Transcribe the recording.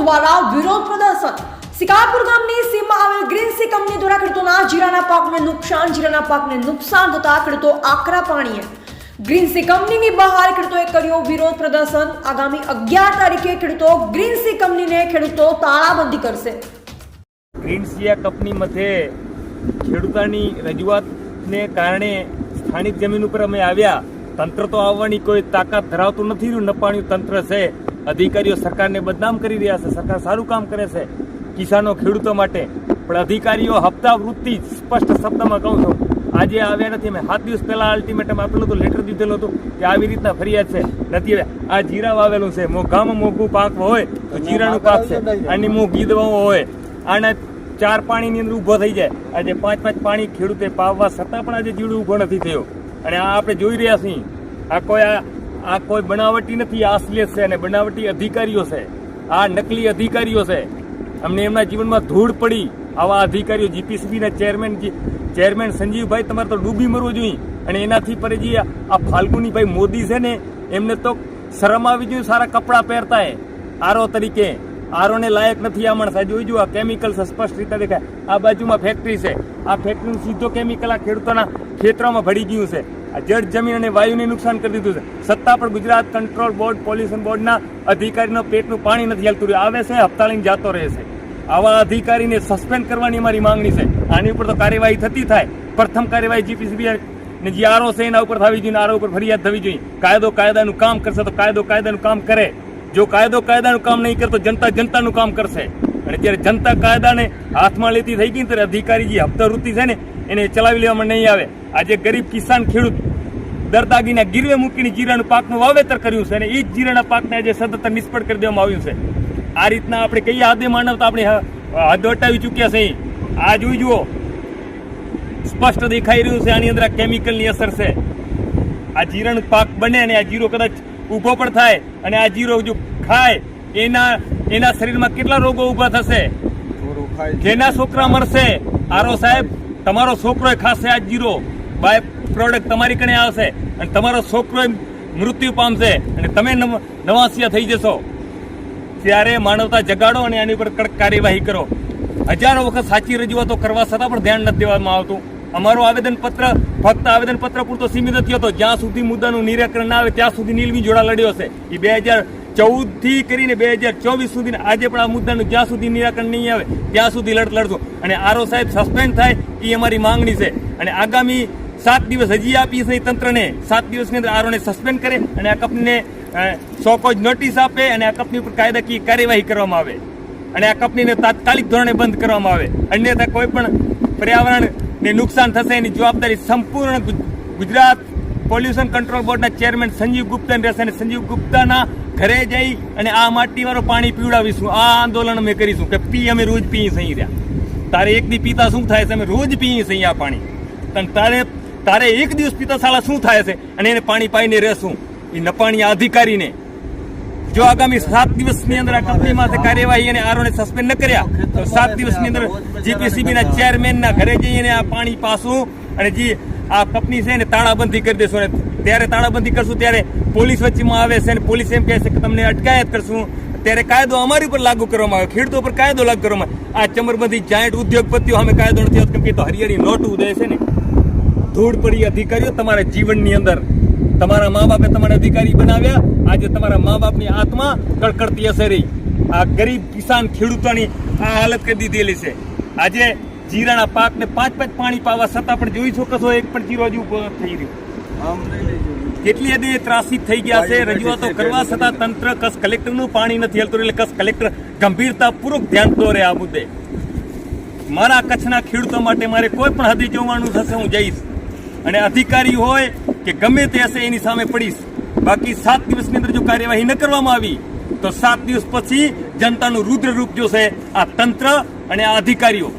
દ્વારા વિરોધ પ્રદર્શન. શિકારપુર ગામની સીમમાં આવેલ ગ્રીન સી કંપની દ્વારા ખેડૂતોના જીરાના પાકને નુકસાન, જીરાના પાકને નુકસાન થતા ખેડૂતો આકરા પાણીએ. ગ્રીન સી કંપનીની બહાર ખેડૂતોએ કર્યો વિરોધ પ્રદર્શન. આગામી અગિયાર તારીખે ખેડૂતો ગ્રીન સી કંપનીને ખેડૂતો તાળાબંધી કરશે. ગ્રીન સિયા કંપની મધ્યે ખેડૂતોની રજૂઆતને કારણે સ્થાનિક જમીન ઉપર અમે આવ્યા. તંત્ર તો આવવાની કોઈ તાકાત ધરાવતું નથી નપાણ્યું તંત્ર છે. અધિકારીઓ સરકારને બદનામ કરી રહ્યા છે સરકાર સારું કામ કરે છે કિસાનો ખેડૂતો માટે. પણ અધિકારીઓ હપ્તા વૃત્તિ સ્પષ્ટ શબ્દમાં કહું છું આજે આવ્યા નથી મેં સાત દિવસ પહેલા અલ્ટિમેટમ આપેલું હતું લેટર દીધેલું હતું કે આવી રીતના ફરિયાદ છે. નથી આ જીરા વાવેલું છે. મોઘામાં મોઘું પાક હોય તો જીરાનું પાક છે. આની મોં ગીદવાઓ હોય આના ચાર પાણીની અંદર ઊભો થઈ જાય. આજે પાંચ પાંચ પાણી ખેડૂતે પાવવા છતાં પણ આજે જીવડું ઊભો નથી થયો. અને આ આપણે જોઈ રહ્યા છીએ. આ કોઈ આ આ કોઈ બનાવટી નથી, આ અસલિયત છે અને બનાવટી અધિકારીઓ છે. આ નકલી અધિકારીઓ છે. અમને એમના જીવનમાં ધૂળ પડી. આવા અધિકારીઓ જીપીસીબીના ચેરમેન ચેરમેન સંજીવભાઈ, તમારે તો ડૂબી મરવું જોઈએ. અને એનાથી પર જે આ ફાલ્ગુનીભાઈ મોદી છે ને, એમને તો શરમ આવી જોઈએ, સારા કપડાં પહેરતા આરો તરીકે. આરોને લાયક નથી આ માણસ. જોઈ જુઓ, આ કેમિકલ સ્પષ્ટ રીતે દેખાય. આ બાજુમાં ફેક્ટરી છે. આ ફેક્ટરીનું સીધો કેમિકલ આ ખેડૂતોના ખેતરોમાં ભળી ગયું છે. આ જળ, જમીન અને વાયુને નુકસાન કરી દીધું છે. સત્તા પણ ગુજરાત કંટ્રોલ બોર્ડ પોલ્યુશન બોર્ડના અધિકારીનો પેટનું પાણી નથી હાલતું રહ્યું. આવે છે હપ્તા જાતો રહે છે. આવા અધિકારીને સસ્પેન્ડ કરવાની અમારી માંગણી છે. આની ઉપર તો કાર્યવાહી થતી થાય. પ્રથમ કાર્યવાહી જીપીસીબી ને જે આરો છે, એના ઉપર થવી જોઈએ આરો ઉપર ફરિયાદ થવી જોઈએ. કાયદો કાયદાનું કામ કરશે તો કાયદો કાયદાનું કામ કરે. જો કાયદો કાયદાનું કામ નહીં કરે તો જનતા જનતાનું કામ કરશે. અને અત્યારે જનતા કાયદાને હાથમાં લેતી થઈ ગઈ ત્યારે અધિકારી જે હપ્તા વૃત્તિ છે ને, એને ચલાવી લેવામાં નહીં આવે. આજે ગરીબ કિસાન ખેડૂત દરદાગીના ગીરવે મૂકીને જીરાનું પાકનું વાવેતર કર્યું છે અને એ જ જીરાના પાકને આજે સતત નિષ્ફળ કરી દેવામાં આવ્યું છે. આ રીતના આપણે કઈ આદે માનવતા આપણે હદ વટાવી ચૂક્યા છે આ જોઈ જુઓ. સ્પષ્ટ દેખાઈ રહ્યું છે આની અંદર આ કેમિકલની અસર છે. આ જીરાનું પાક બને અને આ જીરો કદાચ ઊભો પણ થાય અને આ જીરો જો ખાય એના એના શરીરમાં કેટલા રોગો ઊભા થશે? જેના છોકરા મરશે? આરો સાહેબ, તમારો છોકરો ખાશે આ જીરો. બાય પ્રોડક્ટ તમારી કણે આવશે અને તમારો છોકરો મૃત્યુ પામશે અને તમે નવ- નવાસિયા થઈ જશો. ત્યારે માનવતા જગાડો અને આની ઉપર કડક કાર્યવાહી કરો. હજારો વખત સાચી રજૂઆતો કરવા છતાં પણ ધ્યાન નથી દેવામાં આવતું. અમારું આવેદનપત્ર, ફક્ત આવેદનપત્ર પૂરતો સીમિત નથી હતો. જ્યાં સુધી મુદ્દાનું નિરાકરણ ના આવે, ત્યાં સુધી નીલવી જોડા લડ્યો છે એ બે હજાર ચૌદથી કરીને બે હજાર ચોવીસ સુધી આજે પણ આ મુદ્દાનું જ્યાં સુધી નિરાકરણ નહીં આવે, ત્યાં સુધી લડત લડશું. અને આરો સાહેબ સસ્પેન્ડ થાય, એ અમારી માંગણી છે. અને આગામી સાત દિવસ હજી આપીએ છીએ તંત્રને. સાત દિવસની અંદર આરોને સસ્પેન્ડ કરે અને આ કંપનીને સોકોજ નોટિસ આપે અને આ કંપની ઉપર કાયદાકીય કાર્યવાહી કરવામાં આવે. અને આ કંપનીને તાત્કાલિક ધોરણે બંધ કરવામાં આવે. અન્યથા કોઈ પણ પર્યાવરણને નુકસાન થશે એની જવાબદારી સંપૂર્ણ ગુજરાત પોલ્યુશન કંટ્રોલ બોર્ડના ચેરમેન સંજીવ ગુપ્તાને રહેશે. અને સંજીવ ગુપ્તાના ઘરે જઈ અને આ માટીવાળું પાણી પીવડાવીશું. આ આંદોલન અમે કરીશું કે પી અમે રોજ પી સહી રહ્યા તારે એક દી પીતા શું થાય છે? અમે રોજ પીએ સહી આ પાણી. તને તારે તારે એક દિવસ પીતા સાળા શું થાય છે? અને એને પાણી પાઈને રહેશું. એ નપાણી અધિકારીને. જો આગામી સાત દિવસની અંદર આ કંપનીમાં કાર્યવાહી અને આરોને સસ્પેન્ડ ન કર્યા, તો સાત દિવસની અંદર જીપીસીબી ના ચેરમેન ના ઘરે જઈને આ પાણી પાસું અને જે આ કંપની છે ને તાળાબંધી કરી દેશું અને ત્યારે તાળાબંધી કરશું, ત્યારે પોલીસ વચ્ચેમાં આવે છે ને પોલીસ એમ કહે છે કે તમને અટકાયત કરશું. ત્યારે કાયદો અમારી ઉપર લાગુ કરવામાં આવે, ખેડૂતો પર કાયદો લાગુ કરવામાં આવે. આ ચમરબંધી જાયન્ટ ઉદ્યોગપતિઓ અમે કાયદો નથી આવતો, કેમ કે તો હરિયાળી નોટ ઉદય છે ને. ધૂળ પડી અધિકારીઓ તમારા જીવનની અંદર. તમારા મા બાપે તમારા અધિકારી બનાવ્યા. આજે તમારા મા બાપની આત્મા કડકડતી અસર. રહી આ ગરીબ કિસાન ખેડૂતોની આ હાલત કરી દીધેલી છે. આજે જીરાના પાકને પાંચ પાંચ પાણી પાવા છતાં પણ જોઈ શકો છો એક પણ જીરો હજુ થઈ રહ્યો. કેટલી હદે ત્રાસિત થઈ ગયા છે રજૂઆતો કરવા છતાં તંત્ર કસ કલેક્ટરનું પાણી નથી હલતું એટલે કસ કલેક્ટર ગંભીરતાપૂર્વક ધ્યાન દોરે આ મુદ્દે. મારા કચ્છના ખેડૂતો માટે મારે કોઈ પણ હદે જોવાનું થશે હું જઈશ. અને અધિકારી હોય કે ગમે તે હશે એની સામે પડીશ. બાકી સાત દિવસની અંદર જો કાર્યવાહી ન કરવામાં આવી તો સાત દિવસ પછી જનતાનું રુદ્ર રૂપ જોશે આ તંત્ર અને આ અધિકારીઓ.